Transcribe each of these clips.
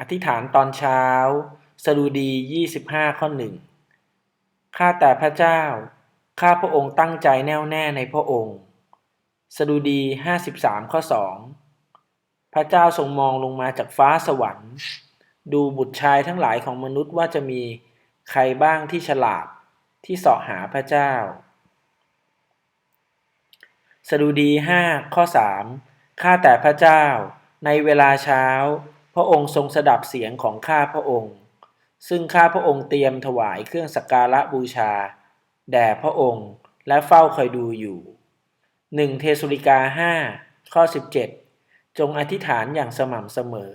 อธิษฐานตอนเช้า สดุดี 25 ข้อหนึ่งข้าแต่พระเจ้า ข้าพระองค์ตั้งใจแน่วแน่ในพระองค์ สดุดี 53 ข้อ2พระเจ้าทรงมองลงมาจากฟ้าสวรรค์ ดูบุตรชายทั้งหลายของมนุษย์ว่าจะมีใครบ้างที่ฉลาดที่เสาะหาพระเจ้า สดุดี 5 ข้อ 3 ข้าแต่พระเจ้า ในเวลาเช้า พระองค์ทรงสดับเสียงของข้าพระองค์ ซึ่งข้าพระองค์เตรียมถวายเครื่องสักการะบูชา แด่พระองค์และเฝ้าคอยดูอยู่1เทสุริกา5ข้อ 17 จงอธิษฐานอย่างสม่ำเสมอ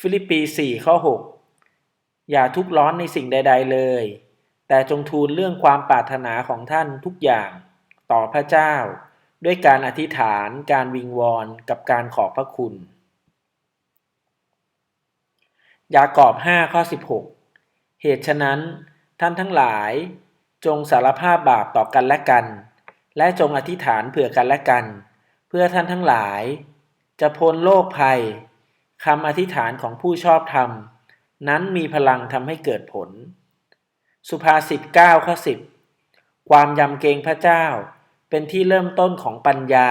ฟิลิปปี4ข้อ 6 อย่าทุกข์ร้อนในสิ่งใด ๆ เลย แต่จงทูลเรื่องความปรารถนาของท่านทุกอย่างต่อพระเจ้า ด้วยการอธิษฐาน การวิงวอนกับการขอบพระคุณ ยากอบ5ข้อ16เหตุฉะนั้น ท่านทั้งหลาย จงสารภาพบาปต่อกันและกัน และจงอธิษฐานเผื่อกันและกัน เพื่อท่านทั้งหลาย จะพ้นโรคภัยคำอธิษฐานของผู้ชอบธรรม นั้นมีพลังทำให้เกิดผล สุภาษิต9ข้อ10 ความยำเกรงพระเจ้าเป็นที่เริ่มต้นของปัญญา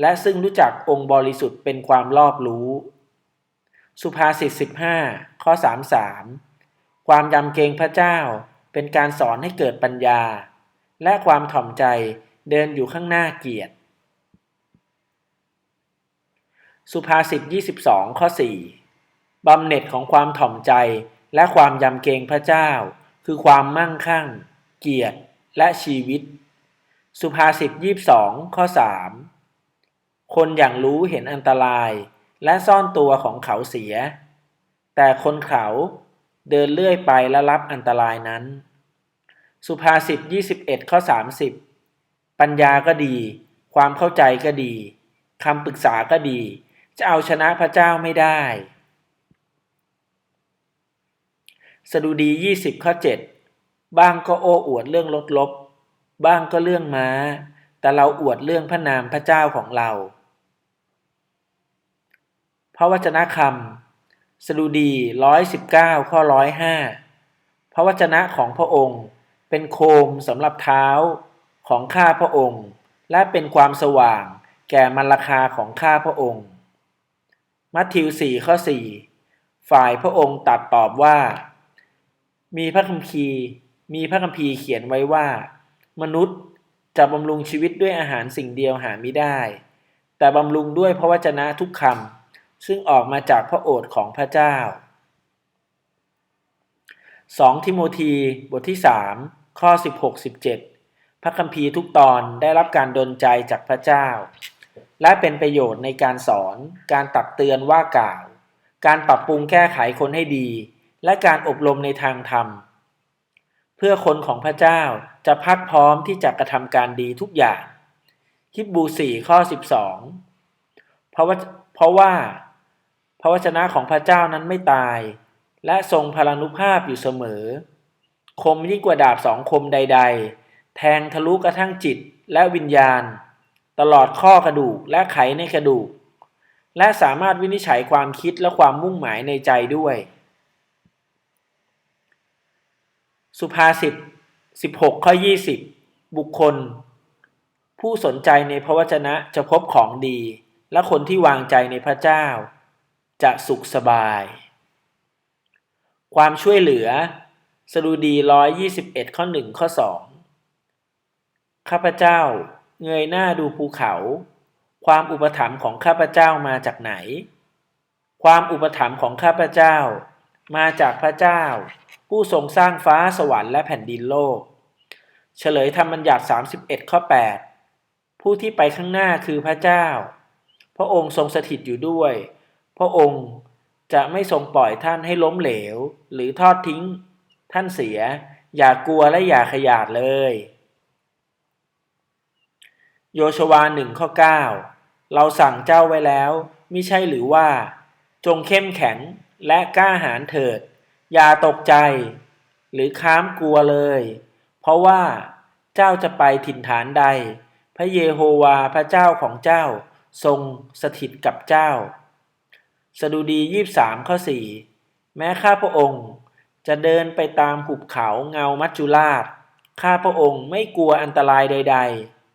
และซึ่งรู้จักองค์บริสุทธิ์เป็นความรอบรู้ สุภาษิต15 ข้อ 33 ความยำเกรงพระเจ้าเป็นการสอนให้เกิดปัญญา และความถ่อมใจเดินอยู่ข้างหน้าเกียรติ สุภาษิต22 ข้อ 4 บำเหน็จของความถ่อมใจและความยำเกรงพระเจ้า คือความมั่งคั่ง เกียรติและชีวิต สุภาษิต22 ข้อ 3 คนอย่างรู้เห็นอันตราย และซ่อนตัวของเขาเสีย แต่คนเขาเดินเลื่อยไปและรับอันตรายนั้น สุภาษิต21ข้อ30 ปัญญาก็ดี ความเข้าใจก็ดีคำปรึกษาก็ดี จะเอาชนะพระเจ้าไม่ได้ สดุดี 20ข้อ7บ้างก็โอ้อวดเรื่องลดลบ บ้างก็เรื่องม้า แต่เราอวดเรื่องพระนามพระเจ้าของเรา ระวจนะคำสดุดี119ข้อ105พระวจนะของพระองค์ เป็นโคมสำหรับเท้าของข้าพระองค์ และเป็นความสว่างแก่มันราคาของข้าพระองค์ มัทธิว4ข้อ4ฝ่ายพระองค์ตัดตอบว่า มีพระคัมภีร์ มีพระคัมภีร์เขียนไว้ว่า มนุษย์จะบำรุงชีวิตด้วยอาหารสิ่งเดียวหาไม่ได้ แต่บำรุงด้วยพระวจนะทุกคำ ซึ่งออกมาจากพระโอษฐ์ของพระเจ้า 2 ทิโมธีบทที่ 3 ข้อ 16-17 พระคัมภีร์ทุกตอนได้รับการดลใจจากพระเจ้า และเป็นประโยชน์ในการสอน การตักเตือนว่ากล่าว การปรับปรุงแก้ไขคนให้ดี และการอบรมในทางธรรม เพื่อคนของพระเจ้าจะพักพร้อมที่จะกระทำการดีทุกอย่างฮิบบูสี่ข้อ 12 เพราะว่าเพราะว่า พระวจนะของพระเจ้านั้นไม่ตาย และทรงพลานุภาพอยู่เสมอ คมยิ่งกว่าดาบสองคมใด ๆ แทงทะลุกระทั่งจิตและวิญญาณ ตลอดข้อกระดูกและไขในกระดูก และสามารถวินิจฉัยความคิดและความมุ่งหมายในใจด้วย สุภาษิต16ข้อ20 บุคคล ผู้สนใจในพระวจนะจะพบของดี และคนที่วางใจในพระเจ้า จะสุขสบาย ความช่วยเหลือ สดุดี 121 ข้อ 1 ข้อ 2 ข้าพเจ้า เงยหน้าดูภูเขา ความอุปถัมภ์ของข้าพเจ้ามาจากไหน ความอุปถัมภ์ของข้าพเจ้า มาจากพระเจ้า ผู้ทรงสร้างฟ้าสวรรค์และแผ่นดินโลก เฉลยธรรมบัญญัติ 31 ข้อ 8 ผู้ที่ไปข้างหน้าคือพระเจ้า พระองค์ทรงสถิตอยู่ด้วย พระองค์จะไม่ทรงปล่อยท่านให้ล้มเหลว หรือทอดทิ้ง ท่านเสีย อย่ากลัวและอย่าขยาดเลย โยชวาหนึ่งข้อ 9 เราสั่งเจ้าไว้แล้วมิใช่หรือว่า จงเข้มแข็งและกล้าหาญเถิด อย่าตกใจ หรือค้ามกลัวเลย เพราะว่าเจ้าจะไปถิ่นฐานใด พระเยโฮวาพระเจ้าของเจ้าทรงสถิตกับเจ้า สดุดียี่สามข้อสี่แม้ข้าพระองค์ จะเดินไปตามหุบเขาเงามัจจุราช ข้าพระองค์ไม่กลัวอันตรายใด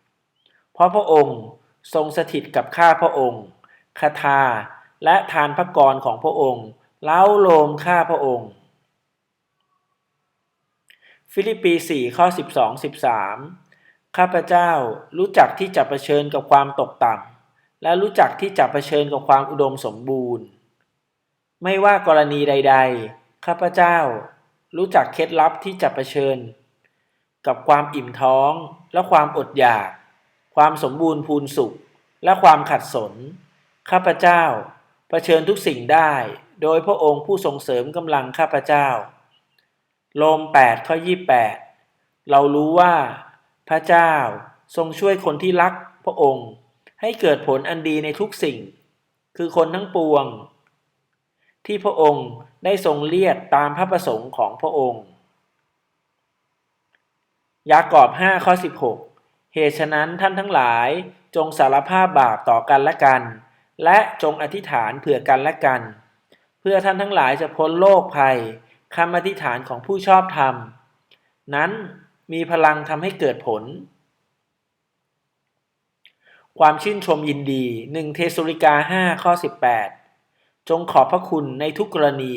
ๆ เพราะพระองค์ทรงสถิตกับข้าพระองค์คาถาและทานพระกรของพระองค์เล้าโลมข้าพระองค์ ฟิลิปปี4ข้อ12 13ข้าพเจ้ารู้จักที่จะเผชิญกับความตกต่ำ และรู้จักที่จะเผชิญกับความอุดมสมบูรณ์ ไม่ว่ากรณีใด ๆ ข้าพเจ้า รู้จักเคล็ดลับที่จะเผชิญ กับความอิ่มท้องและความอดอยาก ความสมบูรณ์พูนสุข และความขัดสน ข้าพเจ้าเผชิญทุกสิ่งได้ โดยพระองค์ผู้ทรงเสริมกำลังข้าพเจ้า โลม8ข้อ28 เรารู้ว่า พระเจ้าทรงช่วยคนที่รักพระองค์ ให้เกิดผลอันดีในทุกสิ่ง คือคนทั้งปวง ที่พระองค์ได้ทรงเรียกตามพระประสงค์ของพระองค์ ยากอบ5ข้อ16 เหตุฉะนั้นท่านทั้งหลายจงสารภาพบาปต่อกันและกัน และจงอธิษฐานเผื่อกันและกัน เพื่อท่านทั้งหลายจะพ้นโรคภัยคำอธิษฐานของผู้ชอบธรรม นั้นมีพลังทำให้เกิดผล ความชื่นชมยินดีหนึ่งเทสุริกา5ข้อ18 จงขอบพระคุณในทุกกรณี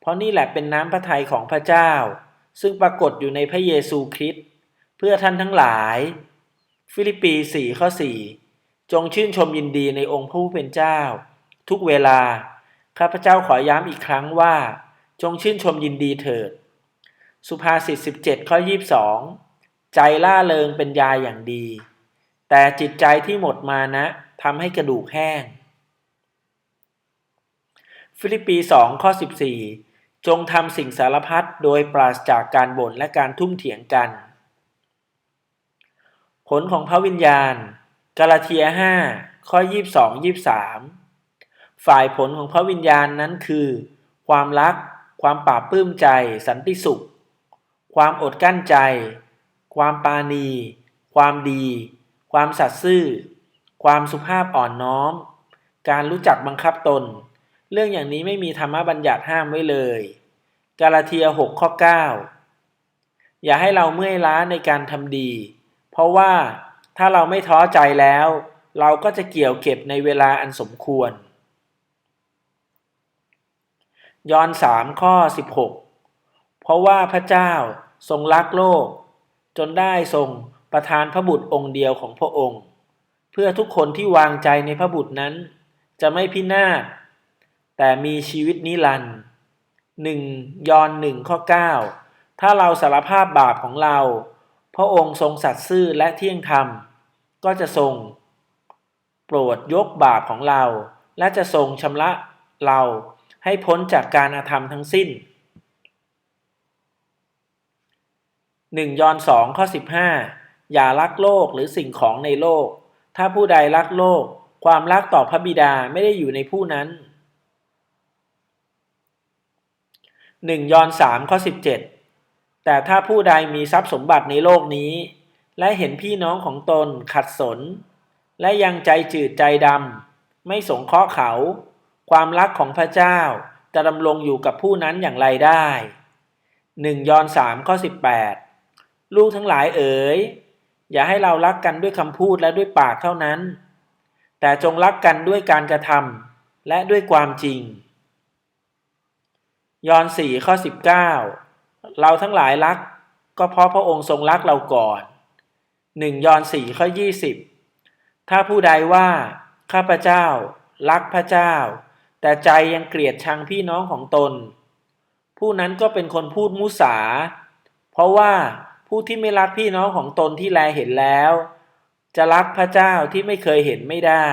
เพราะนี่แหละเป็นน้ำพระทัยของพระเจ้า ซึ่งปรากฏอยู่ในพระเยซูคริสต์เพื่อท่านทั้งหลาย ฟิลิปปี4ข้อ4 จงชื่นชมยินดีในองค์พระผู้เป็นเจ้า ทุกเวลา ข้าพเจ้าขอย้ำอีกครั้งว่า จงชื่นชมยินดีเถิด สุภาษิต17ข้อ22 ใจล่าเริงเป็นยาอย่างดี แต่จิตใจที่หมดมานะทำให้กระดูกแห้ง ฟิลิปปี2ข้อ 14 จงทำสิ่งสารพัดโดยปราศจากการบ่นและการทุ่มเถียงกัน ผลของพระวิญญาณ กาลาเทีย 5 ข้อ 22 23 ฝ่ายผลของพระวิญญาณนั้นคือ ความรัก ความปราบปลื้มใจ สันติสุข ความอดกั้นใจ ความปาณี ความดี ความสัตย์ซื่อ ความสุภาพอ่อนน้อม การรู้จักบังคับตน เรื่องอย่างนี้ไม่มีธรรมบัญญัติห้ามไว้เลย กาลาเทีย6ข้อ9 อย่าให้เราเมื่อยล้าในการทำดี เพราะว่าถ้าเราไม่ท้อใจแล้ว เราก็จะเกี่ยวเก็บในเวลาอันสมควร ยอน3ข้อ 16 เพราะว่าพระเจ้าทรงรักโลก จนได้ทรง ประทานพระบุตรองค์เดียวของพระองค์ เพื่อทุกคนที่วางใจในพระบุตรนั้น จะไม่พินาศแต่มีชีวิตนิรันดร์หนึ่งยอนหนึ่งข้อ 9 ถ้าเราสารภาพบาปของเรา พระองค์ทรงสัตย์ซื่อและเที่ยงธรรม ก็จะทรง โปรดยกบาปของเรา และจะทรงชำระเราให้พ้นจากการอาธรรมทั้งสิ้น1ยอห์น2ข้อ15 อย่ารักโลกหรือสิ่งของในโลก ถ้าผู้ใดรักโลก ความรักต่อพระบิดาไม่ได้อยู่ในผู้นั้น1ยอห์น3ข้อ17แต่ถ้าผู้ใดมีทรัพย์สมบัติในโลกนี้ และเห็นพี่น้องของตนขัดสน และยังใจจืดใจดำไม่สงเคราะห์เขา ความรักของพระเจ้าจะดำรงอยู่กับผู้นั้นอย่างไรได้1ยอห์น3ข้อ18ลูกทั้งหลายเอ๋ย อย่าให้เรารักกันด้วยคำพูดและด้วยปากเท่านั้น แต่จงรักกันด้วยการกระทำและด้วยความจริง ยอห์น4ข้อ 19 เราทั้งหลายรักก็เพราะพระองค์ทรงรักเราก่อน1ยอห์น4ข้อ 20 ถ้าผู้ใดว่า ข้าพเจ้า รักพระเจ้า แต่ใจยังเกลียดชังพี่น้องของตน ผู้นั้นก็เป็นคนพูดมุสา เพราะว่า ผู้ที่ไม่รักพี่น้องของตนที่แลเห็นแล้ว จะรักพระเจ้าที่ไม่เคยเห็นไม่ได้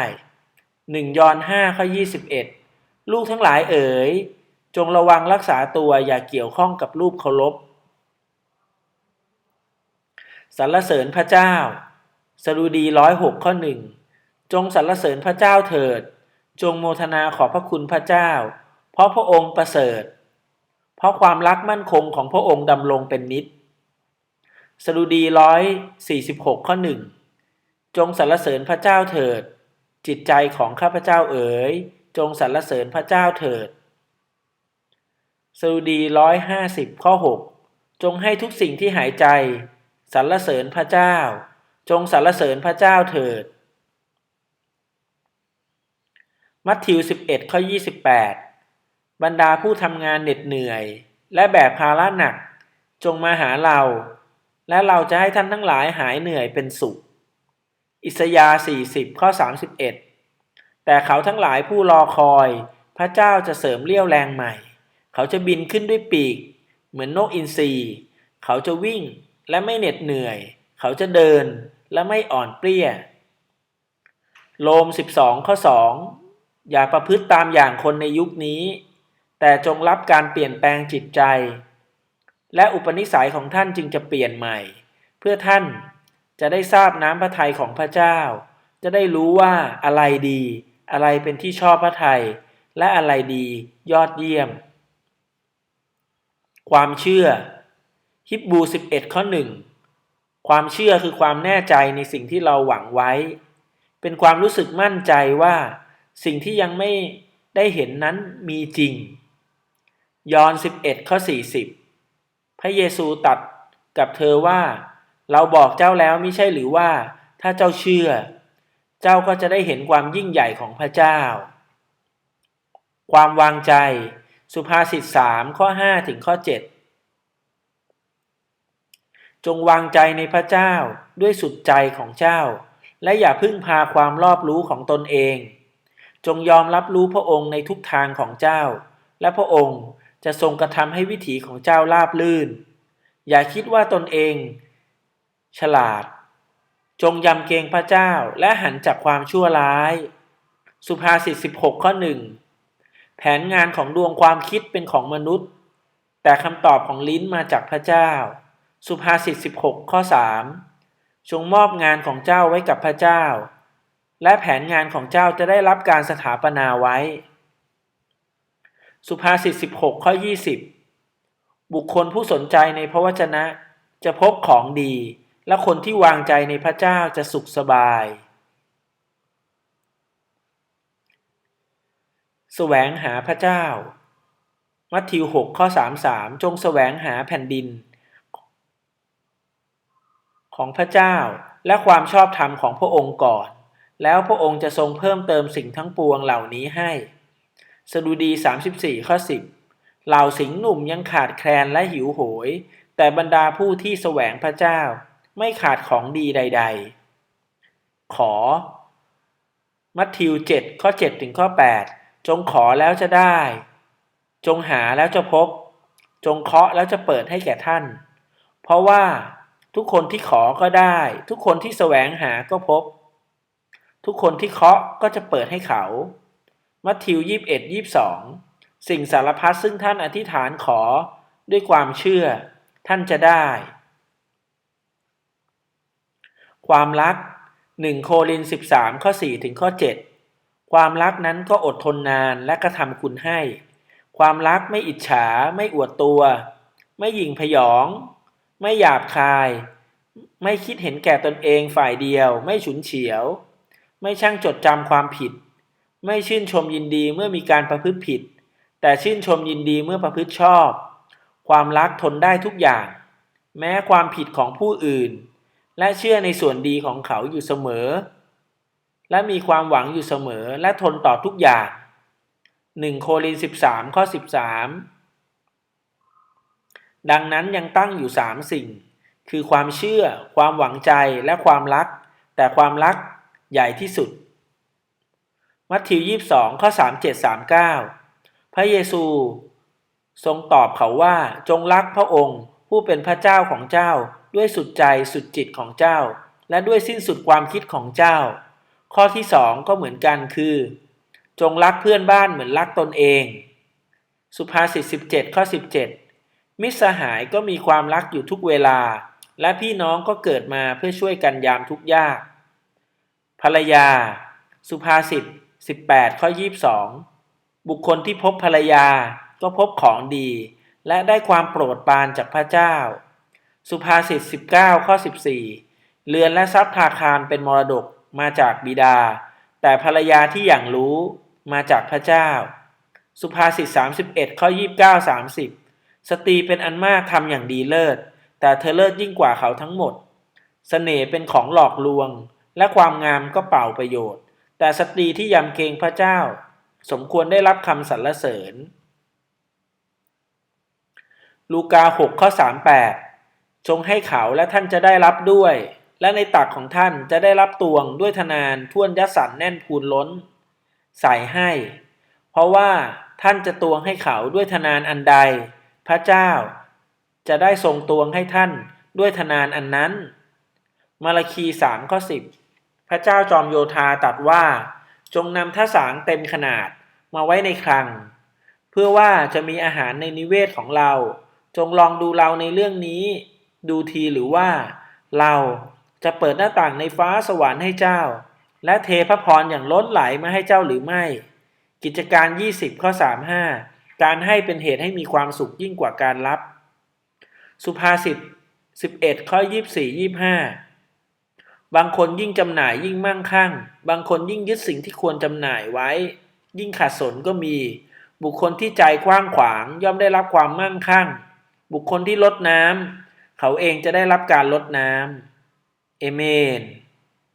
1ยอห์น5ข้อ21ลูกทั้งหลายเอ๋ย จงระวังรักษาตัวอย่าเกี่ยวข้องกับรูปเคารพสรรเสริญพระเจ้าสดุดีร้อยหกข้อหนึ่งจงสรรเสริญพระเจ้าเถิด จงโมทนาขอบพระคุณพระเจ้า เพราะพระองค์ประเสริฐ เพราะความรักมั่นคงของพระองค์ดำรงเป็นนิจ สดุดีร้อยสี่สิบหกข้อหนึ่งจงสรรเสริญพระเจ้าเถิด จิตใจของข้าพเจ้าเอ๋ย จงสรรเสริญพระเจ้าเถิดสดุดีร้อยห้าสิบข้อหกจงให้ทุกสิ่งที่หายใจ สรรเสริญพระเจ้า จงสรรเสริญพระเจ้าเถิด มัทธิว11ข้อ28บรรดาผู้ทำงานเหน็ดเหนื่อย และแบกภาระหนัก จงมาหาเรา และเราจะให้ท่านทั้งหลายหายเหนื่อยเป็นสุข อิสยาห์40 ข้อ 31 แต่เขาทั้งหลายผู้รอคอย พระเจ้าจะเสริมเลี้ยวแรงใหม่ เขาจะบินขึ้นด้วยปีก เหมือนนกอินทรีเขาจะวิ่งและไม่เหน็ดเหนื่อย เขาจะเดินและไม่อ่อนเปรี้ย โลม 12 ข้อ 2 อย่าประพฤติตามอย่างคนในยุคนี้ แต่จงรับการเปลี่ยนแปลงจิตใจ และอุปนิสัยของท่านจึงจะเปลี่ยนใหม่ เพื่อท่านจะได้ทราบน้ำพระทัยของพระเจ้า จะได้รู้ว่าอะไรดี อะไรเป็นที่ชอบพระทัยและอะไรดียอดเยี่ยม ความเชื่อฮิบบู11 ข้อ1ความเชื่อคือความแน่ใจในสิ่งที่เราหวังไว้ เป็นความรู้สึกมั่นใจว่า สิ่งที่ยังไม่ได้เห็นนั้นมีจริง ยอห์น11 ข้อ 40 พระเยซูตัดกับเธอว่า เราบอกเจ้าแล้วไม่ใช่หรือว่า ถ้าเจ้าเชื่อ เจ้าก็จะได้เห็นความยิ่งใหญ่ของพระเจ้า ความวางใจ สุภาษิต3ข้อ5ถึงข้อ7จงวางใจในพระเจ้าด้วยสุดใจของเจ้า และอย่าพึ่งพาความรอบรู้ของตนเอง จงยอมรับรู้พระองค์ในทุกทางของเจ้า และพระองค์ จะทรงกระทำให้วิถีของเจ้าราบลื่น อย่าคิดว่าตนเอง ฉลาด จงยำเกรงพระเจ้าและหันจากความชั่วร้าย สุภาษิต16 ข้อหนึ่งแผนงานของดวงความคิดเป็นของมนุษย์ แต่คำตอบของลิ้นมาจากพระเจ้า สุภาษิต16 ข้อ 3 จงมอบงานของเจ้าไว้กับพระเจ้า และแผนงานของเจ้าจะได้รับการสถาปนาไว้ สุภาษิต16 ข้อ 20 บุคคลผู้สนใจในพระวจนะ จะพบของดี และคนที่วางใจในพระเจ้าจะสุขสบายแสวงหาพระเจ้า มัทธิว 6 ข้อ 33 จงแสวงหาแผ่นดิน ของพระเจ้าและความชอบธรรมของพระองค์ก่อน แล้วพระองค์จะทรงเพิ่มเติมสิ่งทั้งปวงเหล่านี้ให้ สดุดี 34 ข้อ 10 เหล่าสิงห์หนุ่มยังขาดแคลนและหิวโหย แต่บรรดาผู้ที่แสวงพระเจ้า ไม่ขาดของดีใด ๆ ขอ มัทธิว 7 ข้อ 7 ถึงข้อ 8 จงขอแล้วจะได้ จงหาแล้วจะพบ จงเคาะแล้วจะเปิดให้แก่ท่าน เพราะว่าทุกคนที่ขอก็ได้ ทุกคนที่แสวงหาก็พบ ทุกคนที่เคาะก็จะเปิดให้เขา มัทธิว21 22สิ่งสารพัดซึ่งท่านอธิษฐานขอด้วยความเชื่อ ท่านจะได้ ความรัก1โคริน13ข้อ4ถึงข้อ7ความรักนั้นก็อดทนนานและกระทำคุณให้ ความรักไม่อิจฉา ไม่อวดตัว ไม่หยิ่งพยอง ไม่หยาบคาย ไม่คิดเห็นแก่ตนเองฝ่ายเดียว ไม่ฉุนเฉียว ไม่ช่างจดจำความผิด ไม่ชื่นชมยินดีเมื่อมีการประพฤติผิด แต่ชื่นชมยินดีเมื่อประพฤติชอบ ความรักทนได้ทุกอย่าง แม้ความผิดของผู้อื่น และเชื่อในส่วนดีของเขาอยู่เสมอ และมีความหวังอยู่เสมอและทนต่อทุกอย่าง 1 โคริน13 ข้อ 13 ดังนั้นยังตั้งอยู่สามสิ่ง คือความเชื่อ ความหวังใจและความรัก แต่ความรักใหญ่ที่สุด มัทธิว22ข้อ37 39พระเยซูทรงตอบเขาว่าจงรักพระองค์ ผู้เป็นพระเจ้าของเจ้า ด้วยสุดใจสุดจิตของเจ้า และด้วยสิ้นสุดความคิดของเจ้า ข้อที่สองก็เหมือนกันคือ จงรักเพื่อนบ้านเหมือนรักตนเอง สุภาษิต17ข้อ17มิตรสหายก็มีความรักอยู่ทุกเวลา และพี่น้องก็เกิดมาเพื่อช่วยกันยามทุกยาก ภรรยา สุภาษิต 18 ข้อ 22 บุคคลที่พบภรรยาก็พบของดี และได้ความโปรดปรานจากพระเจ้า สุภาษิต 19 ข้อ 14 เรือนและทรัพย์ธาคารเป็นมรดกมาจากบิดา แต่ภรรยาที่อย่างรู้มาจากพระเจ้า สุภาษิต 31 ข้อ 29 30 สตรีเป็นอันมากทำอย่างดีเลิศ แต่เธอเลิศยิ่งกว่าเขาทั้งหมดเสน่ห์เป็นของหลอกลวง และความงามก็เป่าประโยชน์ แต่สตรีที่ยำเกรงพระเจ้า สมควรได้รับคำสรรเสริญ ลูกา6ข้อ38จงให้เขาและท่านจะได้รับด้วย และในตักของท่านจะได้รับตวงด้วยธนานท่วนยสันแน่นพูนล้น ใส่ให้ เพราะว่าท่านจะตวงให้เขาด้วยธนานอันใด พระเจ้า จะได้ทรงตวงให้ท่านด้วยธนานอันนั้น มาราคีสามข้อสิบ พระเจ้าจอมโยธาตรัสว่า จงนำท่าสางเต็มขนาดมาไว้ในคลัง เพื่อว่าจะมีอาหารในนิเวศของเรา จงลองดูเราในเรื่องนี้ ดูทีหรือว่า เราจะเปิดหน้าต่างในฟ้าสวรรค์ให้เจ้า และเทพระพรอย่างล้นไหลมาให้เจ้าหรือไม่ กิจการ 20ข้อ35 การให้เป็นเหตุให้มีความสุขยิ่งกว่าการรับ สุภาษิต11ข้อ24 25 บางคนยิ่งจำหน่ายยิ่งมั่งคั่ง บางคนยิ่งยึดสิ่งที่ควรจำหน่ายไว้ ยิ่งขาดสนก็มี บุคคลที่ใจกว้างขวางย่อมได้รับความมั่งคั่ง บุคคลที่ลดน้ำเขาเองจะได้รับการลดน้ำเอเมน